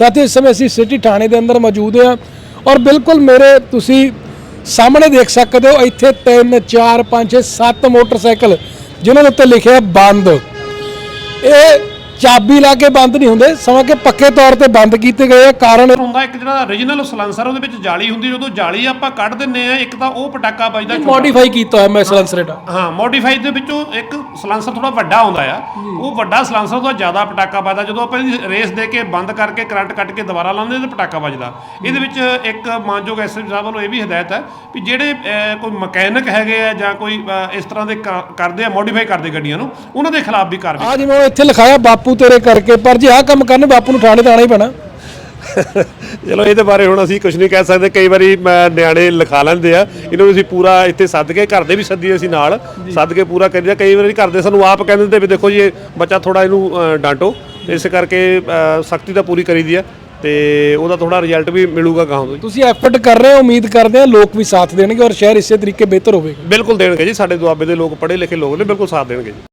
ਸਾਥੀਓ ਇਸ ਸਮੇਂ ਅਸੀਂ ਸਿਟੀ ਥਾਣੇ ਦੇ ਅੰਦਰ ਮੌਜੂਦ ਹਾਂ ਔਰ ਬਿਲਕੁਲ ਮੇਰੇ ਤੁਸੀਂ ਸਾਹਮਣੇ ਦੇਖ ਸਕਦੇ ਹੋ, ਇੱਥੇ 3 4 5 6 7 ਮੋਟਰਸਾਈਕਲ ਜਿਨ੍ਹਾਂ ਦੇ ਉੱਤੇ ਲਿਖਿਆ ਬੰਦ। ਇਹ ਚਾਬੀ ਲਾ ਕੇ ਬੰਦ ਨਹੀਂ ਹੁੰਦੇ ਸਮਾਂ ਕਿ ਪੱਕੇ ਤੌਰ ਤੇ ਬੰਦ ਕੀਤੇ ਗਏ ਆ ਕਾਰਨ ਹੁੰਦਾ ਇੱਕ ਜਿਹੜਾ origignal ਸਲੈਂਸਰ ਉਹਦੇ ਵਿੱਚ ਜਾਲੀ ਹੁੰਦੀ ਜਦੋਂ ਜਾਲੀ ਆਪਾਂ ਕੱਢ ਦਿੰਨੇ ਆ ਇੱਕ ਤਾਂ ਉਹ ਪਟਾਕਾ ਵੱਜਦਾ। ਮੋਡੀਫਾਈ ਕੀਤਾ ਹੋਇਆ ਮੈਂ ਸਲੈਂਸਰ ਦਾ। ਹਾਂ ਮੋਡੀਫਾਈ ਦੇ ਵਿੱਚੋਂ ਇੱਕ ਸਲੈਂਸਰ ਥੋੜਾ ਵੱਡਾ ਆਉਂਦਾ ਆ। ਉਹ ਵੱਡਾ ਸਲੈਂਸਰ ਤੋਂ ਜ਼ਿਆਦਾ ਪਟਾਕਾ ਵੱਜਦਾ ਜਦੋਂ ਆਪਾਂ ਇਹਦੀ ਰੇਸ ਦੇ ਕੇ ਬੰਦ ਕਰਕੇ ਕਰੰਟ ਕੱਟ ਕੇ ਦੁਬਾਰਾ ਲਾਉਂਦੇ ਤੇ ਪਟਾਕਾ ਵੱਜਦਾ। ਇਹਦੇ ਵਿੱਚ ਇੱਕ ਮਾਨਯੋਗ ਐਸਐਸ ਸਾਹਿਬ ਵੱਲੋਂ ਇਹ ਵੀ ਹਦਾਇਤ ਹੈ ਵੀ ਜਿਹੜੇ ਕੋਈ ਮਕੈਨਿਕ ਹੈਗੇ ਆ ਜਾਂ ਕੋਈ ਇਸ ਤਰ੍ਹਾਂ ਦੇ ਕਰਦੇ ਆ ਮੋਡੀਫਾਈ ਕਰਦੇ ਗੱਡੀਆਂ ਨੂੰ ਉਹਨਾਂ ਦੇ ਖਿਲਾਫ ਵੀ ਕਾਰਵਾਈ ਆ ਜਿਵੇਂ ਉਹ ਇੱਥੇ ਲਿਖਾਇਆ ਬਾਪੂ ਤੇਰੇ ਕਰਕੇ ਪਰ ਜੇ ਆਹ ਕੰਮ ਕਰਨ ਬਾਪੂ ਨੂੰ ਥਾਣੇ ਤਾਂ ਆਉਣਾ ਹੀ ਪੈਣਾ। ਚਲੋ ਇਹਦੇ ਬਾਰੇ ਹੁਣ ਅਸੀਂ ਕੁਝ ਨਹੀਂ ਕਹਿ ਸਕਦੇ। ਕਈ ਵਾਰੀ ਮੈਂ ਨਿਆਣੇ ਲਿਖਾ ਲੈਂਦੇ ਆ। ਇਹਨਾਂ ਨੂੰ ਅਸੀਂ ਪੂਰਾ ਇੱਥੇ ਸੱਦ ਕੇ ਘਰ ਦੇ ਵੀ ਸੱਦੀਏ ਅਸੀਂ ਨਾਲ। ਸੱਦ ਕੇ ਪੂਰਾ ਕਰੀਦਾ। ਕਈ ਵਾਰੀ ਘਰ ਦੇ ਸਾਨੂੰ ਆਪ ਕਹਿੰਦੇ ਨੇ ਵੀ ਦੇਖੋ ਜੀ ਇਹ ਬੱਚਾ ਥੋੜਾ ਇਹਨੂੰ ਅ, ਡਾਂਟੋ। ਇਸ ਕਰਕੇ ਸਖਤੀ ਤਾਂ ਪੂਰੀ ਕਰੀਦੀ ਆ। ਤੇ ਉਹਦਾ ਥੋੜਾ ਰਿਜ਼ਲਟ ਵੀ ਮਿਲੂਗਾ ਗਾਹਾਂ ਤੋਂ। ਤੁਸੀਂ ਐਫਰਟ ਕਰ ਰਹੇ ਹੋ ਉਮੀਦ ਕਰਦੇ ਹਾਂ ਲੋਕ ਵੀ ਸਾਥ ਦੇਣਗੇ ਔਰ ਸ਼ਹਿਰ ਇਸੇ ਤਰੀਕੇ ਬਿਹਤਰ ਹੋਵੇਗਾ। ਬਿਲਕੁਲ ਦੇਣਗੇ ਜੀ। ਸਾਡੇ ਦੁਆਬੇ ਦੇ ਲੋਕ ਪੜ੍ਹੇ ਲਿਖੇ ਲੋਕ ਨੇ ਬਿਲਕੁਲ ਸਾਥ ਦੇਣਗੇ ਜੀ।